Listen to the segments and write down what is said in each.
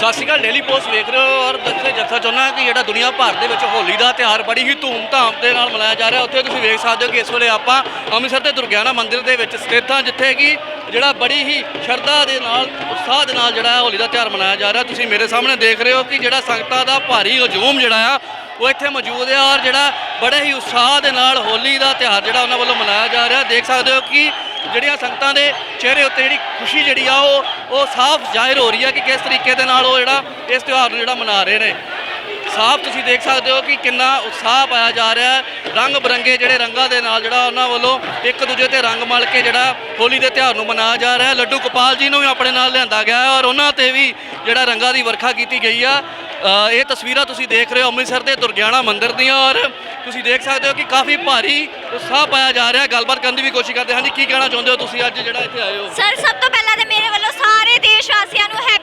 ਸਤਿ ਸ਼੍ਰੀ ਅਕਾਲ daily post ਵੇਖ ਰਹੇ ਹੋ ਔਰ ਦੱਸੇ ਜੱਥਾ ਚਾਹੁੰਦਾ ਕਿ ਜਿਹੜਾ ਦੁਨੀਆ ਭਰ ਦੇ ਵਿੱਚ ਹੋਲੀ ਦਾ ਤਿਉਹਾਰ ਬੜੀ ਹੀ ਧੂਮ-ਧਾਮ ਦੇ ਨਾਲ ਮਨਾਇਆ ਜਾ ਰਿਹਾ। ਉੱਥੇ ਤੁਸੀਂ ਵੇਖ ਸਕਦੇ ਹੋ ਕਿ ਇਸ ਵੇਲੇ ਆਪਾਂ ਅੰਮ੍ਰਿਤਸਰ ਦੇ ਦੁਰਗਿਆਨਾ ਮੰਦਿਰ ਦੇ ਵਿੱਚ ਸਥਿਤ ਹਾਂ, ਜਿੱਥੇ ਕਿ ਜਿਹੜਾ ਬੜੀ ਹੀ ਸ਼ਰਧਾ ਦੇ ਨਾਲ, ਉਤਸ਼ਾਹ ਦੇ ਨਾਲ ਜਿਹੜਾ ਹੋਲੀ ਦਾ ਤਿਉਹਾਰ ਮਨਾਇਆ ਜਾ ਰਿਹਾ। ਤੁਸੀਂ ਮੇਰੇ ਸਾਹਮਣੇ ਦੇਖ ਰਹੇ ਹੋ ਕਿ ਜਿਹੜਾ ਸੰਗਤਾਂ ਦਾ ਭਾਰੀ ਹਜੂਮ ਜਿਹੜਾ ਆ, ਉਹ ਇੱਥੇ ਮੌਜੂਦ ਹੈ ਔਰ ਜਿਹੜਾ ਬੜੇ ਹੀ ਉਤਸ਼ਾਹ ਦੇ ਨਾਲ ਹੋਲੀ ਦਾ ਤਿਉਹਾਰ ਜਿਹੜਾ ਉਹਨਾਂ ਵੱਲੋਂ ਮਨਾਇਆ ਜਾ ਰਿਹਾ। ਦੇਖ ਸਕਦੇ ਹੋ ਕਿ ਜਿਹੜੀਆਂ ਸੰਗਤਾਂ ਦੇ ਚਿਹਰੇ ਉੱਤੇ ਜਿਹੜੀ ਖੁਸ਼ੀ ਜਿਹੜੀ ਆ ਉਹ ਉਹ ਸਾਫ਼ ਜ਼ਾਹਿਰ ਹੋ ਰਹੀ ਹੈ ਕਿ ਕਿਸ ਤਰੀਕੇ ਦੇ ਨਾਲ ਉਹ ਜਿਹੜਾ ਇਸ ਤਿਉਹਾਰ ਨੂੰ ਜਿਹੜਾ ਮਨਾ ਰਹੇ ਨੇ। ਸਾਫ਼ ਤੁਸੀਂ ਦੇਖ ਸਕਦੇ ਹੋ ਕਿ ਕਿੰਨਾ ਉਤਸ਼ਾਹ ਪਾਇਆ ਜਾ ਰਿਹਾ ਹੈ। ਰੰਗ ਬਰੰਗੇ ਜਿਹੜੇ ਰੰਗਾਂ ਦੇ ਨਾਲ ਜਿਹੜਾ ਉਹਨਾਂ ਵੱਲੋਂ ਇੱਕ ਦੂਜੇ ਤੇ ਰੰਗ ਮਲ ਕੇ ਜਿਹੜਾ ਹੋਲੀ ਦੇ ਤਿਉਹਾਰ ਨੂੰ ਮਨਾਇਆ ਜਾ ਰਿਹਾ ਹੈ। ਲੱਡੂ ਗੋਪਾਲ ਜੀ ਨੂੰ ਵੀ ਆਪਣੇ ਨਾਲ ਲਿਆਂਦਾ ਗਿਆ ਹੈ ਔਰ ਉਹਨਾਂ ਤੇ ਵੀ ਜਿਹੜਾ ਰੰਗਾਂ ਦੀ ਵਰਖਾ ਕੀਤੀ ਗਈ ਆ। ਇਹ ਤਸਵੀਰਾਂ ਤੁਸੀਂ ਦੇਖ ਰਹੇ ਹੋ ਅੰਮ੍ਰਿਤਸਰ ਦੇ ਦੁਰਗਿਆਣਾ ਮੰਦਿਰ ਦੀਆਂ ਔਰ ਤੁਸੀਂ ਦੇਖ ਸਕਦੇ ਹੋ ਕਿ ਕਾਫੀ ਭਾਰੀ ਉਤਸ਼ਾਹ ਪਾਇਆ ਜਾ ਰਿਹਾ ਗੱਲਬਾਤ ਕਰਨ ਦੀ ਵੀ ਕੋਸ਼ਿਸ਼ ਕਰਦੇ ਹਾਂ ਜੀ। ਕੀ ਕਹਿਣਾ ਚਾਹੁੰਦੇ ਹੋ ਤੁਸੀਂ ਅੱਜ ਜਿਹੜਾ ਇੱਥੇ ਆਏ ਹੋ? ਸਰ ਸਭ ਤੋਂ ਪਹਿਲਾਂ ਤੇ ਮੇਰੇ ਵੱਲੋਂ ਸਾਰੇ ਦੇਸ਼ ਵਾਸੀਆਂ ਨੂੰ ਹੈ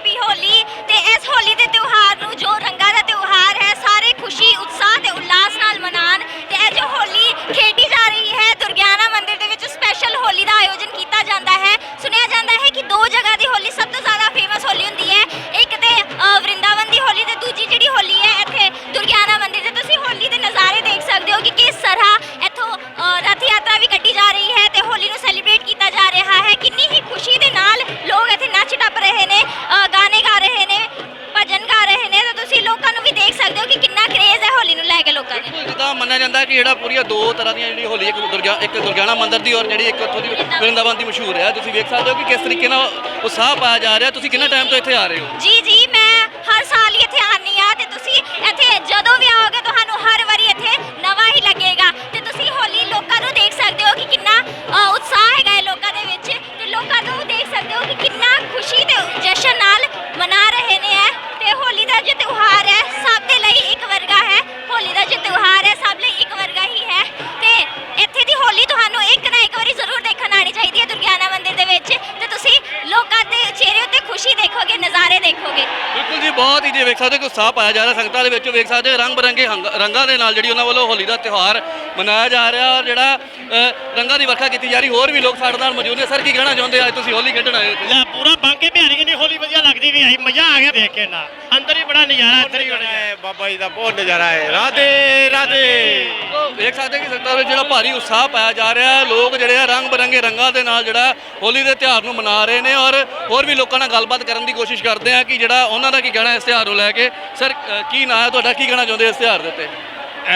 ਜਿੱਦਾਂ ਮੰਨਿਆ ਜਾਂਦਾ ਕਿ ਜਿਹੜਾ ਪੂਰੀਆਂ ਦੋ ਤਰ੍ਹਾਂ ਦੀਆਂ ਜਿਹੜੀ ਹੋਲੀ, ਇੱਕ ਦੁਰਗਾ, ਇੱਕ ਦੁਰਗਿਆਣਾ ਮੰਦਿਰ ਦੀ ਔਰ ਜਿਹੜੀ ਇੱਕ ਉੱਥੋਂ ਦੀ ਵਰਿੰਦਾਵਨ ਦੀ ਮਸ਼ਹੂਰ ਹੈ। ਤੁਸੀਂ ਵੇਖ ਸਕਦੇ ਹੋ ਕਿ ਕਿਸ ਤਰੀਕੇ ਨਾਲ ਉਤਸ਼ਾਹ ਪਾਇਆ ਜਾ ਰਿਹਾ। ਤੁਸੀਂ ਕਿੰਨਾ ਟਾਈਮ ਤੋਂ ਇੱਥੇ ਆ ਰਹੇ ਹੋ? ਜੀ ਵਿੱਚ ਤੇ ਤੁਸੀਂ ਲੋਕਾਂ ਦੇ ਚਿਹਰੇ ਉੱਤੇ ਖੁਸ਼ੀ ਦੇਖੋਗੇ ਨਜ਼ਾਰੇ ਦੇਖੋਗੇ। ਬਿਲਕੁਲ ਜੀ ਬਹੁਤ ਹੀ ਜੇ ਵੇਖ ਸਕਦੇ ਹੋ ਕਿ ਉਤਸ਼ਾਹ ਪਾਇਆ ਜਾ ਰਿਹਾ। ਸੰਗਤਾਂ ਦੇ ਵਿੱਚ ਵੇਖ ਸਕਦੇ ਹੋ ਰੰਗ ਬਰੰਗੇ ਰੰਗਾਂ ਦੇ ਨਾਲ ਜਿਹੜੀ ਉਹਨਾਂ ਵੱਲੋਂ ਹੋਲੀ ਦਾ ਤਿਉਹਾਰ ਮਨਾਇਆ ਜਾ ਰਿਹਾ ਔਰ ਜਿਹੜਾ ਰੰਗਾਂ ਦੀ ਵਰਖਾ ਕੀਤੀ ਜਾ ਰਹੀ ਹੋਰ ਵੀ ਲੋਕ ਸਾਡੇ ਨਾਲ ਮੌਜੂਦ ਨੇ। ਸਰ ਕੀ ਕਹਿਣਾ ਚਾਹੁੰਦੇ ਆ? ਅੱਜ ਤੁਸੀਂ ਹੋਲੀ ਖੇਡਣ ਆਏ ਹੋ? ਲੈ ਪੂਰਾ ਬਾਂਕੇ ਬਿਹਾਰੀ ਕਿੰਨੀ ਹੋਲੀ ਵਧੀਆ ਲੱਗਦੀ ਵੀ ਆਈ। ਮਜ਼ਾ ਆ ਗਿਆ ਦੇਖ ਕੇ ਨਾ ਅੰਦਰ ਹੀ ਬੜਾ ਨਜ਼ਾਰਾ ਇੱਧਰ ਹੀ ਬੜਾ ਹੈ ਬਾਬਾ ਜੀ ਦਾ ਬਹੁਤ ਨਜ਼ਾਰਾ ਹੈ। ਰਾਧੇ ਰਾਧੇ। ਦੇਖ ਸਕਦੇ ਕਿ ਸੰਗਤਾਂ ਵਿੱਚ ਜਿਹੜਾ ਭਾਰੀ ਉਤਸ਼ਾਹ ਪਾਇਆ ਜਾ ਰਿਹਾ ਹੈ। ਲੋਕ ਜਿਹੜੇ ਆ ਰੰਗ ਬਰੰਗੇ ਰੰਗਾਂ ਦੇ ਨਾਲ ਜਿਹੜਾ ਹੋਲੀ ਦੇ ਤਿਉਹਾਰ ਨੂੰ ਮਨਾ ਰਹੇ ਨੇ ਔਰ ਹੋਰ ਵੀ ਲੋਕਾਂ ਨਾਲ ਗੱਲਬਾਤ ਕਰਨ ਦੀ ਕੋਸ਼ਿਸ਼ ਕਰਦੇ ਆ ਕਿ ਜਿਹੜਾ ਉਹਨਾਂ ਦਾ ਕੀ ਕਹਿਣਾ ਇਸ ਤਿਉਹਾਰ ਨੂੰ ਲੈ ਕੇ। ਸਰ ਕੀ ਨਾਂ ਹੈ ਤੁਹਾਡਾ? ਕੀ ਕਹਿਣਾ ਚਾਹੁੰਦੇ ਇਸ ਤਿਉਹਾਰ ਦੇ ਉੱਤੇ?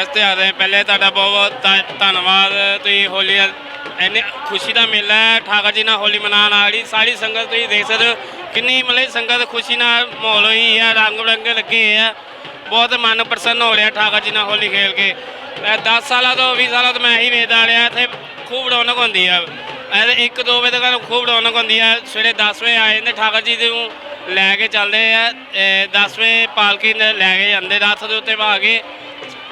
ਇਸ ਤਿਉਹਾਰ ਦੇ ਪਹਿਲੇ ਤੁਹਾਡਾ ਬਹੁਤ ਬਹੁਤ ਧੰਨ- ਧੰਨਵਾਦ। ਤੁਸੀਂ ਹੋਲੀ ਇੰਨੇ ਖੁਸ਼ੀ ਦਾ ਮੇਲਾ ਹੈ। ਠਾਕਰ ਜੀ ਨਾਲ ਹੋਲੀ ਮਨਾਉਣ ਆ ਰਹੀ ਸਾਰੀ ਸੰਗਤ ਤੁਸੀਂ ਦੇਖ ਸਕਦੇ ਕਿੰਨੀ ਮਤਲਬ ਸੰਗਤ ਖੁਸ਼ੀ ਨਾਲ ਮਾਹੌਲ ਹੋਈ ਹੈ, ਰੰਗ ਬਰੰਗੇ ਲੱਗੇ ਆ। ਬਹੁਤ ਮਨ ਪ੍ਰਸੰਨ ਹੋ ਰਿਹਾ ਠਾਕਰ ਜੀ ਨਾਲ ਹੋਲੀ ਖੇਲ ਕੇ। 10 ਸਾਲਾਂ ਤੋਂ 20 ਸਾਲਾਂ ਤੋਂ ਮੈਂ ਇਹੀ ਵੇਚਦਾ ਰਿਹਾ, ਇੱਥੇ ਖੂਬ ਰੌਣਕ ਹੁੰਦੀ ਆ। ਐ ਇੱਕ ਦੋ ਵਜੇ ਤੱਕ ਖੂਬ ਰੌਣਕ ਹੁੰਦੀ ਆ, ਸਵੇਰੇ 10 ਵਜੇ ਆ ਜਾਂਦੇ ਠਾਕਰ ਜੀ ਨੂੰ ਲੈ ਕੇ ਚੱਲਦੇ ਆ 10 ਵਜੇ ਪਾਲਕੀ ਲੈ ਕੇ ਜਾਂਦੇ ਰੱਥ ਦੇ ਉੱਤੇ ਪਾ ਕੇ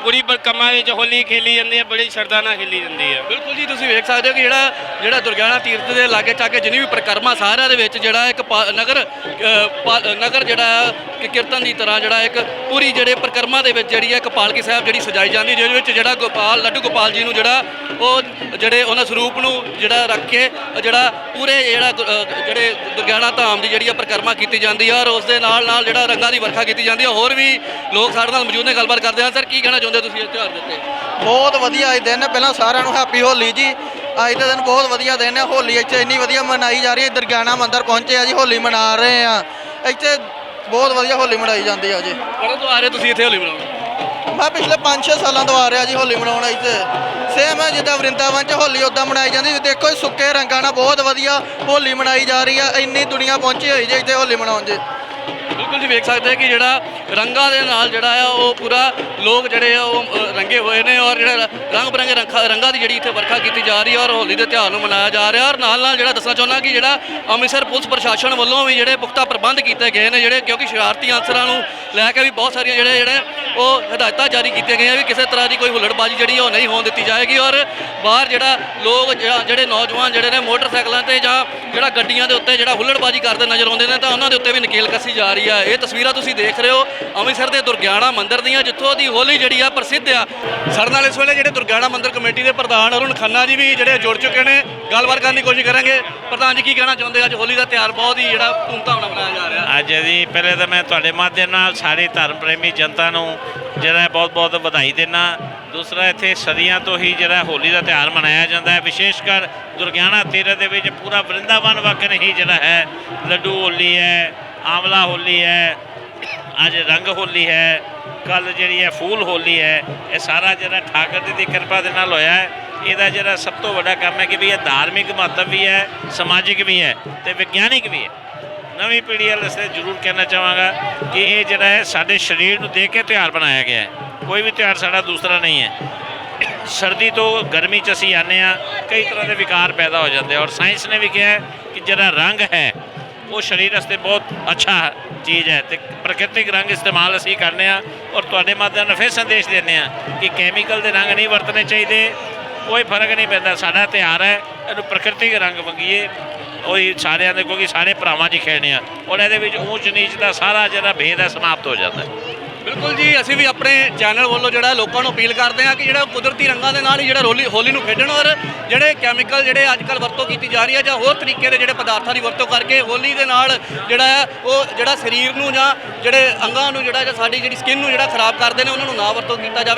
ਪੂਰੀ ਬਰਕਮਾ ਵਿੱਚ ਹੋਲੀ ਖੇਲੀ ਜਾਂਦੀ ਹੈ ਬੜੀ ਸ਼ਰਧਾ ਨਾਲ ਖੇਲੀ ਜਾਂਦੀ ਹੈ ਬਿਲਕੁਲ ਜੀ, ਤੁਸੀਂ ਵੇਖ ਸਕਦੇ ਹੋ ਕਿ ਜਿਹੜਾ ਜਿਹੜਾ ਦੁਰਗਿਆਣਾ ਤੀਰਥ ਦੇ ਲਾਗੇ ਚਾਗੇ ਜਿੰਨੀ ਵੀ ਪ੍ਰਕਰਮਾ ਸਾਰਿਆਂ ਦੇ ਵਿੱਚ ਜਿਹੜਾ ਇੱਕ ਪਾ- ਨਗਰ ਪਾ- ਨਗਰ ਜਿਹੜਾ ਹੈ ਕਿ ਕੀਰਤਨ ਦੀ ਤਰ੍ਹਾਂ ਜਿਹੜਾ ਇੱਕ ਪੂਰੀ ਜਿਹੜੇ ਪ੍ਰਕਰਮਾ ਦੇ ਵਿੱਚ ਜਿਹੜੀ ਹੈ ਇੱਕ ਪਾਲਕੀ ਸਾਹਿਬ ਜਿਹੜੀ ਸਜਾਈ ਜਾਂਦੀ, ਜਿਹਦੇ ਵਿੱਚ ਜਿਹੜਾ ਗੋਪਾਲ, ਲੱਡੂ ਗੋਪਾਲ ਜੀ ਨੂੰ ਜਿਹੜਾ ਉਹ ਜਿਹੜੇ ਉਹਨਾਂ ਸਰੂਪ ਨੂੰ ਜਿਹੜਾ ਰੱਖ ਕੇ, ਜਿਹੜਾ ਪੂਰੇ ਜਿਹੜਾ ਜਿਹੜੇ ਦੁਰਗਿਆਣਾ ਧਾਮ ਦੀ ਜਿਹੜੀ ਆ ਪ੍ਰਕਰਮਾ ਕੀਤੀ ਜਾਂਦੀ ਹੈ ਔਰ ਉਸ ਦੇ ਨਾਲ ਨਾਲ ਜਿਹੜਾ ਰੰਗਾਂ ਦੀ ਵਰਖਾ ਕੀਤੀ ਜਾਂਦੀ ਹੈ ਹੋਰ ਵੀ ਲੋਕ ਸਾਡੇ ਨਾਲ ਮੌਜੂਦ ਨੇ, ਗੱਲਬਾਤ ਕਰਦੇ ਹਨ ਸਰ, ਕੀ ਕਹਿਣਾ ਚਾਹੁੰਦੇ ਹੋ ਤੁਸੀਂ ਇਸ ਤਿਉਹਾਰ ਦੇ ਉੱਤੇ? ਬਹੁਤ ਵਧੀਆ ਇਹ ਦਿਨ ਪਹਿਲਾਂ ਸਾਰਿਆਂ ਨੂੰ ਹੈਪੀ ਹੋਲੀ ਜੀ। ਅੱਜ ਦਾ ਦਿਨ ਬਹੁਤ ਵਧੀਆ ਦਿਨ ਹੈ ਹੋਲੀ ਇੱਥੇ ਇੰਨੀ ਵਧੀਆ ਮਨਾਈ ਜਾ ਰਹੀ ਹੈ, ਦਰਗਿਆਣਾ ਮੰਦਰ ਪਹੁੰਚੇ ਆ ਜੀ, ਹੋਲੀ ਮਨਾ ਰਹੇ ਆ। ਇੱਥੇ ਬਹੁਤ ਵਧੀਆ ਹੋਲੀ ਮਨਾਈ ਜਾਂਦੀ ਆ ਜੀ। ਕਦੋਂ ਤੋਂ ਆ ਰਹੇ ਤੁਸੀਂ ਇੱਥੇ ਹੋਲੀ ਮਨਾਉਣ? ਮੈਂ ਪਿਛਲੇ 5-6 ਸਾਲਾਂ ਤੋਂ ਆ ਰਿਹਾ ਜੀ ਹੋਲੀ ਮਨਾਉਣ ਇੱਥੇ। ਸੇਮ ਹੈ ਜਿੱਦਾਂ ਵਰਿੰਦਾਵਨ 'ਚ ਹੋਲੀ ਉਦਾਂ ਮਨਾਈ ਜਾਂਦੀ। ਜੀ ਦੇਖੋ ਇਹ ਸੁੱਕੇ ਰੰਗਾਂ ਨਾਲ ਬਹੁਤ ਵਧੀਆ ਹੋਲੀ ਮਨਾਈ ਜਾ ਰਹੀ ਆ। ਇੰਨੀ ਦੁਨੀਆ ਪਹੁੰਚੀ ਹੋਈ ਜੀ ਇੱਥੇ ਹੋਲੀ ਮਨਾਉਣ ਜੀ ਬਿਲਕੁਲ ਜੀ ਵੇਖ ਸਕਦੇ ਆ ਕਿ ਜਿਹੜਾ ਰੰਗਾਂ ਦੇ ਨਾਲ ਜਿਹੜਾ ਆ, ਉਹ ਪੂਰਾ ਲੋਕ ਜਿਹੜੇ ਆ, ਉਹ ਰੰਗੇ ਹੋਏ ਨੇ ਔਰ ਜਿਹੜਾ ਰੰਗ ਬਰੰਗੇ ਰੰਗਾਂ ਰੰਗਾਂ ਦੀ ਜਿਹੜੀ ਇੱਥੇ ਵਰਖਾ ਕੀਤੀ ਜਾ ਰਹੀ ਹੈ ਔਰ ਹੋਲੀ ਦੇ ਤਿਉਹਾਰ ਨੂੰ ਮਨਾਇਆ ਜਾ ਰਿਹਾ। ਔਰ ਨਾਲ ਨਾਲ ਜਿਹੜਾ ਦੱਸਣਾ ਚਾਹੁੰਦਾ ਕਿ ਜਿਹੜਾ ਅੰਮ੍ਰਿਤਸਰ ਪੁਲਿਸ ਪ੍ਰਸ਼ਾਸਨ ਵੱਲੋਂ ਵੀ ਜਿਹੜੇ ਪੁਖਤਾ ਪ੍ਰਬੰਧ ਕੀਤੇ ਗਏ ਨੇ, ਜਿਹੜੇ ਕਿਉਂਕਿ ਸ਼ਰਾਰਤੀ ਅਨਸਰਾਂ ਨੂੰ ਲੈ ਕੇ ਵੀ ਬਹੁਤ ਸਾਰੀਆਂ ਜਿਹੜੇ ਜਿਹੜੇ ਉਹ ਹਦਾਇਤਾਂ ਜਾਰੀ ਕੀਤੀਆਂ ਗਈਆਂ ਵੀ ਕਿਸੇ ਤਰ੍ਹਾਂ ਦੀ ਕੋਈ ਹੁੱਲੜਬਾਜ਼ੀ ਜਿਹੜੀ ਉਹ ਨਹੀਂ ਹੋਣ ਦਿੱਤੀ ਜਾਏਗੀ। ਔਰ ਬਾਹਰ ਜਿਹੜਾ ਲੋਕ ਜਿਹੜੇ ਨੌਜਵਾਨ ਜਿਹੜੇ ਨੇ ਮੋਟਰਸਾਈਕਲਾਂ ਤੇ ਜਾਂ ਜਿਹੜਾ ਗੱਡੀਆਂ ਦੇ ਉੱਤੇ ਜਿਹੜਾ ਹੁੱਲੜਬਾਜ਼ੀ ਕਰਦੇ ਨਜ਼ਰ ਆਉਂਦੇ ਨੇ, ਤਾਂ ਉਹਨਾਂ ਦੇ ਉੱਤੇ ਵੀ ਨਕੇਲ ਕੱਸੀ ਜਾ ਰਹੀ ਆ। ਇਹ ਤਸਵੀਰਾਂ ਤੁਸੀਂ ਦੇਖ ਰਹੇ ਹੋ। ਅੰਮ੍ਰਿਤਸਰ ਦੇ ਦੁਰਗਿਆਣਾ ਮੰਦਿਰ ਦੀਆਂ, ਜਿੱਥੋਂ ਦੀ ਹੋਲੀ ਜਿਹੜੀ ਆ ਪ੍ਰਸਿੱਧ ਆ। ਸਾਡੇ ਨਾਲ ਇਸ ਵੇਲੇ ਜਿਹੜੇ ਦੁਰਗਿਆਣਾ ਮੰਦਿਰ ਕਮੇਟੀ ਦੇ ਪ੍ਰਧਾਨ ਅਰੁਣ ਖੰਨਾ ਜੀ ਵੀ ਜਿਹੜੇ ਜੁੜ ਚੁੱਕੇ ਨੇ, ਗੱਲਬਾਤ ਕਰਨ ਦੀ ਕੋਸ਼ਿਸ਼ ਕਰਾਂਗੇ। ਪ੍ਰਧਾਨ ਜੀ, ਕੀ ਕਹਿਣਾ ਚਾਹੁੰਦੇ ਅੱਜ ਹੋਲੀ ਦਾ ਤਿਉਹਾਰ ਬਹੁਤ ਹੀ ਜਿਹੜਾ ਧੂਮਧਾਮ ਨਾਲ ਮਨਾਇਆ ਜਾ ਰਿਹਾ। ਅੱਜ ਜੀ, ਪਹਿਲੇ ਤਾਂ ਮੈਂ ਤੁਹਾਡੇ ਮਾਧਿਅਮ ਨਾਲ ਸਾਰੇ ਧਰਮ ਪ੍ਰੇਮੀ ਜਨਤਾ ਨੂੰ ਜਿਹੜਾ ਬਹੁਤ ਬਹੁਤ ਵਧਾਈ ਦਿੰਦਾ ਦੂਸਰਾ, ਇੱਥੇ ਸਦੀਆਂ ਤੋਂ ਹੀ ਜਿਹੜਾ ਹੋਲੀ ਦਾ ਤਿਉਹਾਰ ਮਨਾਇਆ ਜਾਂਦਾ ਹੈ। ਵਿਸ਼ੇਸ਼ ਕਰ ਦੁਰਗਿਆਣਾ ਤੀਰਥ ਦੇ ਵਿੱਚ ਪੂਰਾ ਵਰਿੰਦਾਵਨ ਵਕਨ ਹੀ ਜਿਹੜਾ ਹੈ, ਲੱਡੂ ਹੋਲੀ ਹੈ ਆਮਲਾ ਹੋਲੀ ਹੈ ਅੱਜ ਰੰਗ ਹੋਲੀ ਹੈ ਕੱਲ ਜਿਹੜੀ ਹੈ ਫੂਲ ਹੋਲੀ ਹੈ, ਇਹ ਸਾਰਾ ਜਿਹੜਾ ਠਾਕਰ ਜੀ ਦੀ ਕਿਰਪਾ ਦੇ ਨਾਲ ਹੋਇਆ ਹੈ। ਇਹਦਾ ਜਿਹੜਾ ਸਭ ਤੋਂ ਵੱਡਾ ਕੰਮ ਹੈ ਕਿ ਵੀ ਇਹ ਧਾਰਮਿਕ ਮਹੱਤਵ ਵੀ ਹੈ, ਸਮਾਜਿਕ ਵੀ ਹੈ ਤੇ ਵਿਗਿਆਨਿਕ ਵੀ ਹੈ। ਨਵੀਂ ਪੀੜ੍ਹੀ ਵਾਲੇ ਸੇ ਜ਼ਰੂਰ ਕਹਿਣਾ ਚਾਹਾਂਗਾ ਕਿ ਇਹ ਜਿਹੜਾ ਹੈ ਸਾਡੇ ਸਰੀਰ ਨੂੰ ਦੇਖ ਕੇ ਤਿਉਹਾਰ ਬਣਾਇਆ ਗਿਆ ਹੈ। ਕੋਈ ਵੀ ਤਿਉਹਾਰ ਸਾਡਾ ਦੂਸਰਾ ਨਹੀਂ ਹੈ। ਸਰਦੀ ਤੋਂ ਗਰਮੀ ਚ ਅਸੀਂ ਆਨੇ ਆ ਕਈ ਤਰ੍ਹਾਂ ਦੇ ਵਿਕਾਰ ਪੈਦਾ ਹੋ ਜਾਂਦੇ ਔਰ ਸਾਇੰਸ ਨੇ ਵੀ ਕਿਹਾ ਕਿ ਜਿਹੜਾ ਰੰਗ ਹੈ ਉਹ ਸਰੀਰ ਵਾਸਤੇ ਬਹੁਤ ਅੱਛਾ ਚੀਜ਼ ਹੈ ਤੇ ਪ੍ਰਕਿਰਤਿਕ ਰੰਗ ਇਸਤੇਮਾਲ ਅਸੀਂ ਕਰਨੇ ਆ ਔਰ ਤੁਹਾਡੇ ਮਾਧਿਅਮ ਨਾਲ ਫਿਰ ਸੰਦੇਸ਼ ਦਿੰਦੇ ਆ ਕਿ ਕੈਮੀਕਲ ਦੇ ਰੰਗ ਨਹੀਂ ਵਰਤਣੇ ਚਾਹੀਦੇ, ਕੋਈ ਫ਼ਰਕ ਨਹੀਂ ਪੈਂਦਾ, ਸਾਡਾ ਤਿਉਹਾਰ ਹੈ, ਇਹਨੂੰ ਪ੍ਰਕਿਰਤਿਕ ਰੰਗ ਮੰਗੀਏ ਉਹੀ ਸਾਰਿਆਂ ਦੇ ਕਿਉਂਕਿ ਸਾਰੇ ਭਰਾਵਾਂ 'ਚ ਖੇਡਣੇ ਆ। ਔਰ ਇਹਦੇ ਵਿੱਚ ਊਚ ਨੀਚ ਦਾ ਸਾਰਾ ਜਿਹੜਾ ਭੇਦ ਹੈ ਸਮਾਪਤ ਹੋ ਜਾਂਦਾ ਹੈ। ਬਿਲਕੁਲ ਜੀ, ਅਸੀਂ ਵੀ ਆਪਣੇ ਚੈਨਲ ਵੱਲੋਂ ਜਿਹੜਾ ਲੋਕਾਂ ਨੂੰ ਅਪੀਲ ਕਰਦੇ ਹਾਂ ਕਿ ਜਿਹੜਾ ਕੁਦਰਤੀ ਰੰਗਾਂ ਦੇ ਨਾਲ ਹੀ ਜਿਹੜਾ ਹੋਲੀ ਹੋਲੀ ਨੂੰ ਖੇਡਣ ਔਰ ਜਿਹੜੇ ਕੈਮੀਕਲ ਜਿਹੜੇ ਅੱਜ ਕੱਲ੍ਹ ਵਰਤੋਂ ਕੀਤੀ ਜਾ ਰਹੀ ਹੈ ਜਾਂ ਹੋਰ ਤਰੀਕੇ ਦੇ ਜਿਹੜੇ ਪਦਾਰਥਾਂ ਦੀ ਵਰਤੋਂ ਕਰਕੇ ਹੋਲੀ ਦੇ ਨਾਲ ਜਿਹੜਾ ਹੈ, ਉਹ ਜਿਹੜਾ ਸਰੀਰ ਨੂੰ ਜਾਂ ਜਿਹੜੇ ਅੰਗਾਂ ਨੂੰ ਜਿਹੜਾ ਜਾਂ ਸਾਡੀ ਜਿਹੜੀ ਸਕਿਨ ਨੂੰ ਜਿਹੜਾ ਖਰਾਬ ਕਰਦੇ ਨੇ, ਉਹਨਾਂ ਨੂੰ ਨਾ ਵਰਤੋਂ ਕੀਤਾ ਜਾਵੇ।